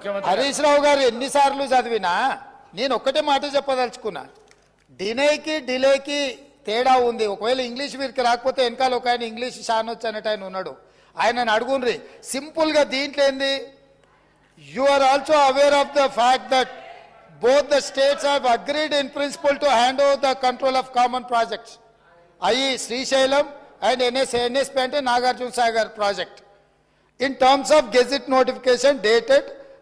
ముఖ్యమంత్రి హరీష్ రావు గారు ఎన్నిసార్లు చదివినా నేను ఒక్కటే మాట చెప్పదలుచుకున్నా. డినేకి డిలేకి తేడా ఉంది. ఒకవేళ ఇంగ్లీష్ వీరికి రాకపోతే వెనకాల ఒక ఆయన ఇంగ్లీష్ షానొచ్చు అనేట ఆయన ఉన్నాడు. ఆయనను అడుగుండ్రి. సింపుల్గా దీంట్లో ఏంది? You are also aware of the fact that both the states have agreed in principle to hand over the control of common projects అయి శ్రీశైలం అండ్ ఎన్ఎస్ ఎన్ఎస్పి అంటే Nagarjuna Sagar project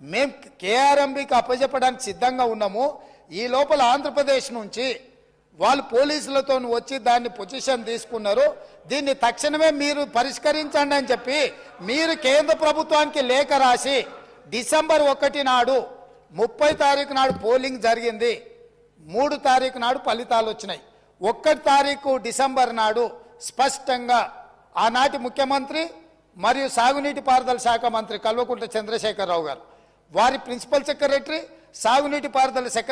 మేము కేఆర్ఎంబికి అప్పచెప్పడానికి సిద్ధంగా ఉన్నాము. ఈ లోపల ఆంధ్రప్రదేశ్ నుంచి వాళ్ళు పోలీసులతో వచ్చి దాన్ని పొజిషన్ తీసుకున్నారు. దీన్ని తక్షణమే మీరు పరిష్కరించండి అని చెప్పి మీరు కేంద్ర ప్రభుత్వానికి లేఖ రాసి డిసెంబర్ ఒకటి నాడు ముప్పై తారీఖు నాడు పోలింగ్ జరిగింది. మూడు తారీఖు నాడు ఫలితాలు వచ్చినాయి. ఒక్కటి తారీఖు డిసెంబర్ నాడు స్పష్టంగా ఆనాటి ముఖ్యమంత్రి మరియు సాగునీటి పారుదల శాఖ మంత్రి కల్వకుంట్ల చంద్రశేఖరరావు గారు వారి ప్రిన్సిపల్ సెక్రటరీ సాగునీటి పారుదల సెక్రటరీ